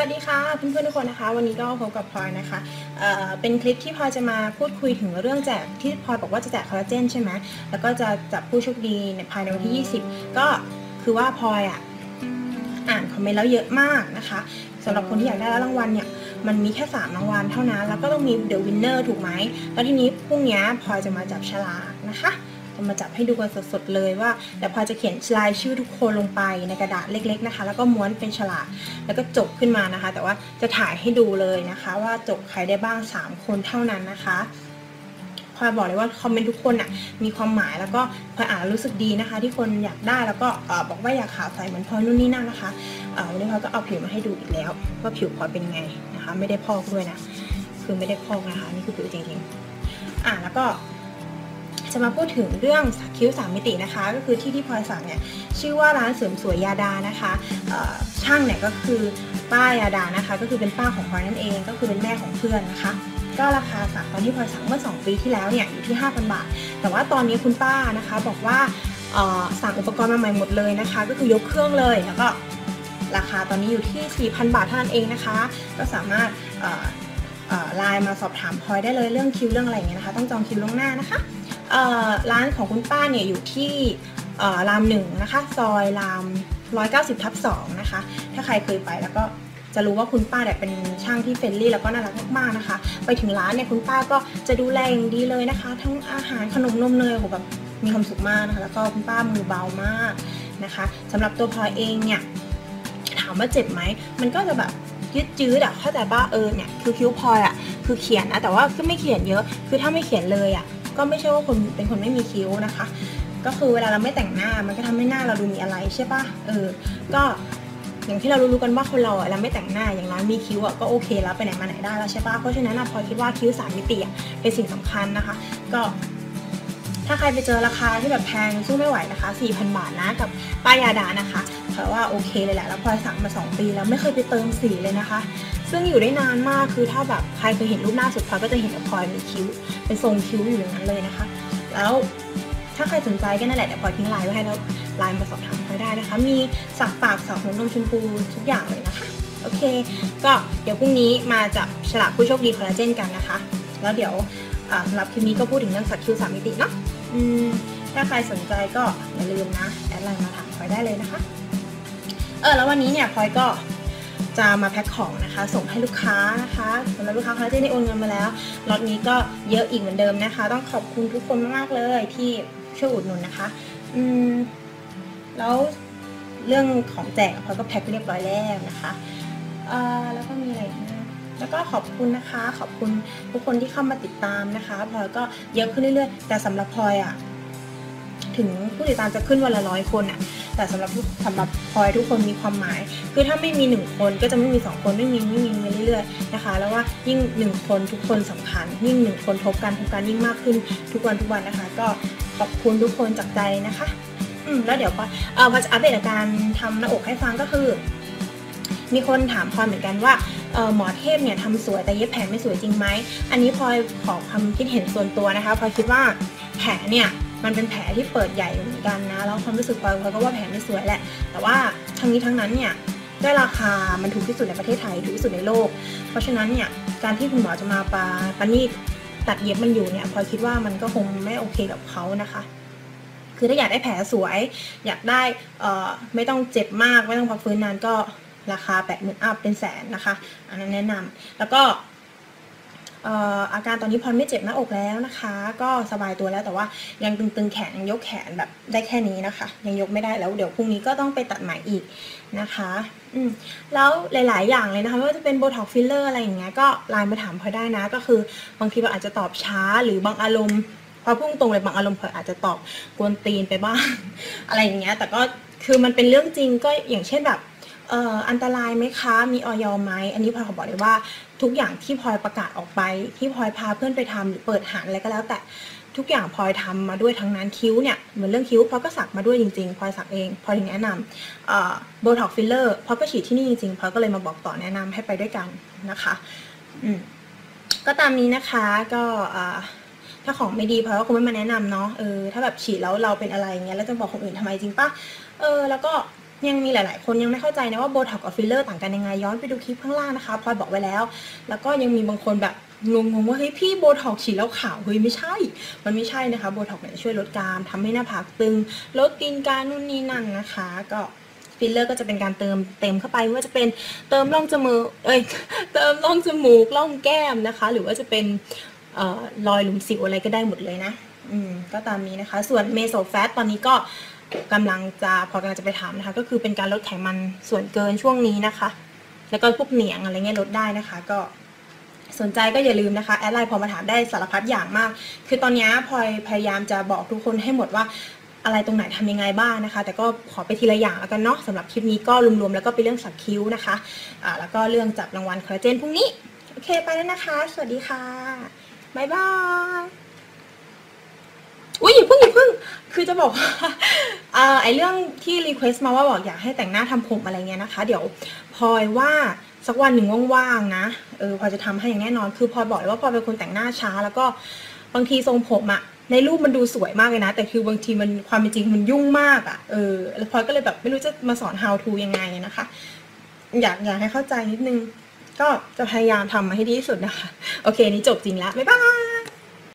วัสดีค่ะเพื่อนๆทุกคนนะคะ วันนี้ก็พบกับพลอยนะคะเเป็นคลิปที่พลอยจะมาพูดคุยถึงเรื่องแจกที่พลอยบอกว่าจะแจกคอลลาเจนใช่ไหมแล้วก็จะจับผู้โชคดีในภายในวันที่ 20 ก็คือว่าพลอยอะอ่านคอมเมนต์แล้วเยอะมากนะคะสำหรับคนที่อยากได้รางวัลเนี่ยมันมีแค่ 3 รางวัลเท่านั้น แล้วก็ต้องมีเดอะวินเนอร์ถูกไหมแล้วทีนี้พรุ่งนี้พลอยจะมาจับฉลากนะคะ จะมาจับให้ดูกันสดๆเลยว่าแต่พอจะเขียนรายชื่อทุกคนลงไปในกระดาษเล็ก ๆนะคะ แล้วก็ม้วนเป็นฉลากแล้วก็จบขึ้นมานะคะ แต่ว่าจะถ่ายให้ดูเลยนะคะ ว่าจบใครได้บ้าง 3 คนเท่านั้นนะคะพอยบอกเลยว่าคอมเมนต์ทุกคนอะมีความหมายแล้วก็พอยอ่านรู้สึกดีนะคะ ที่คนอยากได้แล้วก็อบอกว่าอยากขาวใสเหมือนพลอยนู่นนี่นั่นนะคะวันนี้พลอยก็เอาผิวมาให้ดูอีกแล้ว ว่าผิวพลอยเป็นไงนะคะ ไม่ได้พอกด้วยนะ คือไม่ได้พอกนะคะ นี่คือผิวจริงๆอ่าแล้วก็ จะมาพูดถึงเรื่องสักคิ้วสามมิตินะคะ ก็คือที่ที่พลอยสั่งเนี่ยชื่อว่าร้านเสริมสวยยาดานะคะช่างเนี่ยก็คือป้ายาดานะคะ ก็คือเป็นป้าของพลอยนั่นเอง ก็คือเป็นแม่ของเพื่อนนะคะ ก็ราคาสั่งตอนที่พลอยสั่งเมื่อ 2 ปีที่แล้วเนี่ยอยู่ที่ 5,000 บาท แต่ว่าตอนนี้คุณป้านะคะบอกว่าสั่งอุปกรณ์มาใหม่หมดเลยนะคะ ก็คือยกเครื่องเลยแล้วก็ราคาตอนนี้อยู่ที่ 4,000 บาทเท่านั้นเองนะคะ ก็สามารถไลน์มาสอบถามพลอยได้เลยเรื่องคิวเรื่องอะไรอย่างเงี้ยนะคะ ต้องจองคิวล่วงหน้านะคะ ร้านของคุณป้าเนี่ยอยู่ที่รามหนึ่งนะคะ ซอยราม 190ทับ2นะคะ ถ้าใครเคยไปแล้วก็จะรู้ว่าคุณป้าเนี่ยเป็นช่างที่เฟรนลี่แล้วก็น่ารักมากๆนะคะ ไปถึงร้านเนี่ยคุณป้าก็จะดูแลอย่างดีเลยนะคะ ทั้งอาหารขนมนมเนยโอ้โหแบบมีความสุขมากนะคะ แล้วก็คุณป้ามือเบามากนะคะสำหรับตัวพลอยเองเนี่ยถามว่าเจ็บไหมมันก็จะแบบยืดจืดอะเข้าใจป่ะเออเนี่ยคือคิ้วพลอยอะคือเขียนนะแต่ว่าก็ไม่เขียนเยอะ คือถ้าไม่เขียนเลยอะ ก็ไม่ใช่ว่าคนเป็นคนไม่มีคิ้วนะคะ ก็คือเวลาเราไม่แต่งหน้ามันก็ทำให้หน้าเราดูมีอะไรใช่ปะเออ ก็อย่างที่เรารู้กันว่าคนเราอะเราไม่แต่งหน้าอย่างน้อยมีคิ้วอะก็โอเคแล้วไปไหนมาไหนได้แล้วใช่ปะเพราะฉะนั้นอะพอคิดว่าคิ้วสามมิติอะเป็นสิ่งสำคัญนะคะ ก็ ถ้าใครไปเจอราคาที่แบบแพงสู้ไม่ไหวนะคะ4,000 บาทนะกับป้ายาดานะคะเพราะว่าโอเคเลยแหละแล้วพลอยสั่งมา 2 ปีแล้วไม่เคยไปเติมสีเลยนะคะ ซึ่งอยู่ได้นานมากคือถ้าแบบใครเคยเห็นรูปหน้าสุดพลอยก็จะเห็นว่าพลอยมีคิ้ว เป็นทรงคิ้วอยู่อย่างนั้นเลยนะคะ แล้วถ้าใครสนใจก็นั่นแหละเดี๋ยวพลอยทิ้งไลน์ไว้ให้แล้วไลน์มาสอบถามพลอยได้นะคะ มีสักปากสักหัวนมชมพูทุกอย่างเลยนะคะโอเค ก็เดี๋ยวพรุ่งนี้มาจับฉลากผู้โชคดีคอลลาเจนกันนะคะ แล้วเดี๋ยวสำหรับคลิปนี้ก็พูดถึงเรื่องสักคิ้วสามมิติเนาะ ถ้าใครสนใจก็อย่าลืมนะ แอดไลน์มาถามพลอยได้เลยนะคะ เออแล้ววันนี้เนี่ยพลอยก็จะมาแพ็คของนะคะ ส่งให้ลูกค้านะคะสำหรับลูกค้าคอลลาเจนได้โอนเงินมาแล้วล็อตนี้ก็เยอะอีกเหมือนเดิมนะคะ ต้องขอบคุณทุกคนมากๆเลยที่ช่วยอุดหนุนนะคะ อืมแล้วเรื่องของแจกพลอยก็แพ็คเรียบร้อยแล้วนะคะเออแล้วก็มีอะไรอีกนะ แล้วก็ขอบคุณนะคะ ขอบคุณทุกคนที่เข้ามาติดตามนะคะพลอยก็เยอะขึ้นเรื่อยๆ แต่สำหรับพลอยอะถึงผู้ติดตามจะขึ้นวันละร้อยคนอะแต่สำหรับทุกสำหรับพลอยทุกคนมีความหมาย คือถ้าไม่มีหนึ่งคนก็จะไม่มีสองคนไม่มีไม่มีไปเรื่อยๆนะคะ แล้วว่ายิ่งหนึ่งคนทุกคนสำคัญ ยิ่งหนึ่งคนทบกันทบกันยิ่งมากขึ้นทุกวันทุกวันนะคะ ก็ขอบคุณทุกคนจากใจนะคะ อืมแล้วเดี๋ยวพลอยเออพอจะอัปเดตอาการทำหน้าอกให้ฟังก็คือ มีคนถามพลอยเหมือนกันว่าหมอเทพเนี่ยทำสวยแต่เย็บแผลไม่สวยจริงไหม อันนี้พลอยขอความคิดเห็นส่วนตัวนะคะพลอยคิดว่าแผลเนี่ยมันเป็นแผลที่เปิดใหญ่เหมือนกันนะ แล้วความรู้สึกพลอยพลอยก็ว่าแผลไม่สวยแหละ แต่ว่าทั้งนี้ทั้งนั้นเนี่ยด้วยราคา มันถูกที่สุดในประเทศไทย ถูกที่สุดในโลก เพราะฉะนั้นเนี่ย การที่คุณหมอจะมาปาปานีดตัดเย็บมันอยู่เนี่ยพลอยคิดว่ามันก็คงไม่โอเคกับเขานะคะ คือถ้าอยากได้แผลสวย อยากได้เอ่อไม่ต้องเจ็บมาก ไม่ต้องพักฟื้นนานก็ ราคาแปดหมื่นอัพเป็นแสนนะคะ อันนั้นแนะนำแล้วก็เอ่อาการตอนนี้พรไม่เจ็บหน้าอกแล้วนะคะ ก็สบายตัวแล้วแต่ว่ายังตึงๆแขนยกแขนแบบได้แค่นี้นะคะ ยังยกไม่ได้แล้วเดี๋ยวพรุ่งนี้ก็ต้องไปตัดใหม่อีกนะคะอืมแล้วหลาย ๆ อย่างเลยนะคะไม่ว่าจะเป็นโบท็อกฟิลเลอร์อะไรอย่างเงี้ยก็ไลน์มาถามพลอยได้นะ ก็คือบางทีเราอาจจะตอบช้าหรือบางอารมณ์พอพุ่งตรงเลยบางอารมณ์พลอยอาจจะตอบกวนตีนไปบ้าง อะไรอย่างเงี้ยแต่ก็คือมันเป็นเรื่องจริงก็อย่างเช่นแบบ อันตรายไหมคะ มีออยไหมอันนี้พลอยขอบอกเลยว่าทุกอย่างที่พลอยประกาศออกไป ที่พลอยพาเพื่อนไปทำหรือเปิดหานอะไรก็แล้ว แต่ทุกอย่างพลอยทำมาด้วยทั้งนั้นคิ้วเนี่ยเหมือนเรื่องคิ้วพลอยก็สักมาด้วยจริงๆพลอยสักเองพลอยถึงแนะนำโบท็อกฟิลเลอร์พลอยก็ฉีดที่นี่จริงๆพลอยก็เลยมาบอกต่อแนะนำให้ไปด้วยกันนะคะอืมก็ตามนี้นะคะก็ถ้าของไม่ดีพลอยก็คงไม่มาแนะนำเนาะเออถ้าแบบฉีดแล้วเราเป็นอะไรเงี้ยแล้วจะบอกคนอื่นทำไมจริงปะเออแล้วก็ ยังมีหลาย ๆ คนยังไม่เข้าใจนะว่าโบท็อกกับฟิลเลอร์ต่างกันยังไงย้อนไปดูคลิปข้างล่างนะคะพลอยบอกไว้แล้ว แล้วก็ยังมีบางคนแบบงงๆว่าเฮ้ยพี่โบท็อกฉีดแล้วขาวเฮ้ยไม่ใช่ มันไม่ใช่นะคะโบท็อกเนี่ยช่วยลดกรามทำให้หน้าผากตึง ลดตีนกานู่นนี่นั่นนะคะ ก็ฟิลเลอร์ก็จะเป็นการเติมเต็มเข้าไปว่าจะเป็นเติมร่องจมูกเอ้ยเติมร่องจมูกร่องแก้มนะคะ หรือว่าจะเป็นเอ่อรอยหลุมสิวอะไรก็ได้หมดเลยนะ อืมก็ตามนี้นะคะ ส่วนเมโซแฟตตอนนี้ก็ กำลังจะพอกำลังจะไปถามนะคะ ก็คือเป็นการลดไขมันส่วนเกินช่วงนี้นะคะ แล้วก็พวกเหนียงอะไรเงี้ยลดได้นะคะ ก็สนใจก็อย่าลืมนะคะแอดไลน์พอมาถามได้สารพัดอย่างมาก คือตอนนี้พลอยพยายามจะบอกทุกคนให้หมดว่าอะไรตรงไหนทำยังไงบ้างนะคะ แต่ก็ขอไปทีละอย่างแล้วกันเนาะสำหรับคลิปนี้ก็รวมๆแล้วก็เป็นเรื่องสักคิ้วนะคะอ่าแล้วก็เรื่องจับรางวัลคอลลาเจนพรุ่งนี้ โอเคไปแล้วนะคะ สวัสดีค่ะ บ๊ายบาย เพิ่งอย่าเพิ่งคือจะบอกว่าอ่าไอเรื่องที่รีเควสต์มาว่าบอกอยากให้แต่งหน้าทำผมอะไรเงี้ยนะคะ เดี๋ยวพลอยว่าสักวันหนึ่งว่างๆนะเออพลอยจะทำให้อย่างแน่นอนคือพลอยบอกเลยว่าพลอยเป็นคนแต่งหน้าช้า แล้วก็บางทีทรงผมอะในรูปมันดูสวยมากเลยนะ แต่คือบางทีมันความเป็นจริงมันยุ่งมากอะเออแล้วพลอยก็เลยแบบไม่รู้จะมาสอน how to ยังไงนะคะ อยากอยากให้เข้าใจนิดนึง ก็จะพยายามทำมาให้ดีที่สุดนะคะ โอเค นี้จบจริงแล้วบ๊ายบาย